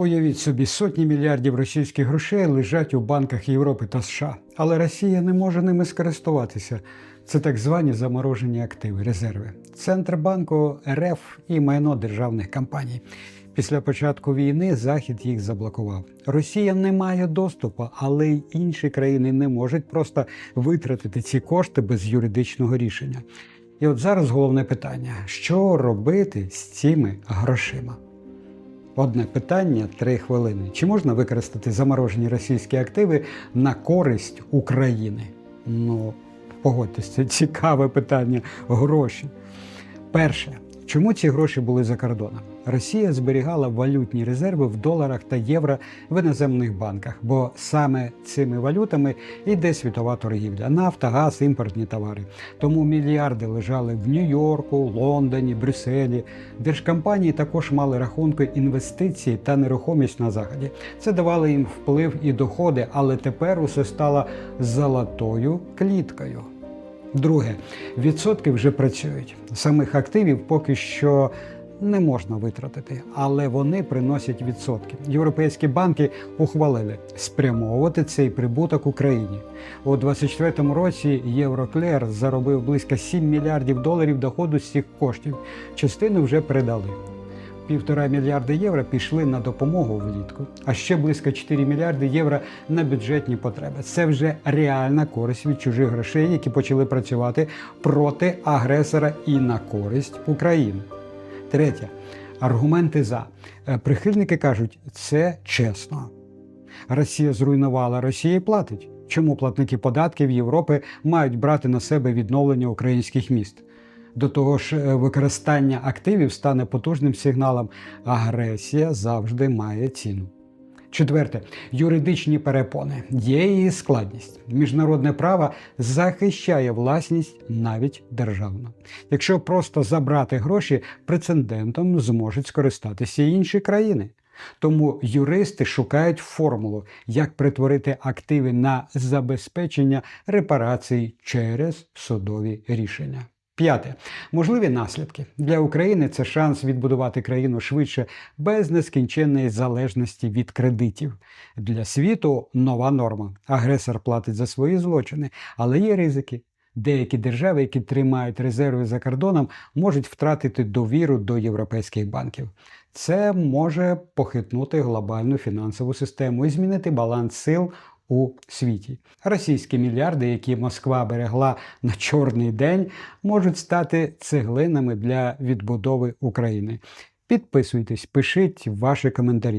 Уявіть собі, сотні мільярдів російських грошей лежать у банках Європи та США, але Росія не може ними скористуватися. Це так звані заморожені активи, резерви. Центробанку РФ і майно державних компаній. Після початку війни Захід їх заблокував. Росія не має доступу, але й інші країни не можуть просто витратити ці кошти без юридичного рішення. І от зараз головне питання: що робити з цими грошима? Одне питання три хвилини. Чи можна використати заморожені російські активи на користь України? Ну, погодьтесь, це цікаве питання. Гроші. Перше, чому ці гроші були за кордоном? Росія зберігала валютні резерви в доларах та євро в іноземних банках, бо саме цими валютами йде світова торгівля, нафта, газ, імпортні товари. Тому мільярди лежали в Нью-Йорку, Лондоні, Брюсселі. Держкомпанії також мали рахунки інвестицій та нерухомість на заході. Це давало їм вплив і доходи, але тепер усе стало золотою кліткою. Друге, відсотки вже працюють. Самих активів поки що не можна витратити, але вони приносять відсотки. Європейські банки ухвалили спрямовувати цей прибуток Україні. У 2024 році Євроклер заробив близько 7 мільярдів доларів доходу з цих коштів. Частину вже передали. Півтора мільярди євро пішли на допомогу влітку, а ще близько 4 мільярди євро на бюджетні потреби. Це вже реальна користь від чужих грошей, які почали працювати проти агресора і на користь України. Третє аргументи за Е, прихильники кажуть, це чесно. Росія зруйнувала, Росія і платить. Чому платники податків Європи мають брати на себе відновлення українських міст? До того ж, е, використання активів стане потужним сигналом. Агресія завжди має ціну. Четверте, юридичні перепони. Є її складність. Міжнародне право захищає власність навіть державну. Якщо просто забрати гроші, прецедентом зможуть скористатися інші країни. Тому юристи шукають формулу, як притворити активи на забезпечення репарацій через судові рішення. П'яте можливі наслідки для України. Це шанс відбудувати країну швидше без нескінченної залежності від кредитів. Для світу нова норма. Агресор платить за свої злочини, але є ризики. Деякі держави, які тримають резерви за кордоном, можуть втратити довіру до європейських банків. Це може похитнути глобальну фінансову систему і змінити баланс сил у світі. Російські мільярди, які Москва берегла на чорний день, можуть стати цеглинами для відбудови України. Підписуйтесь, пишіть ваші коментарі.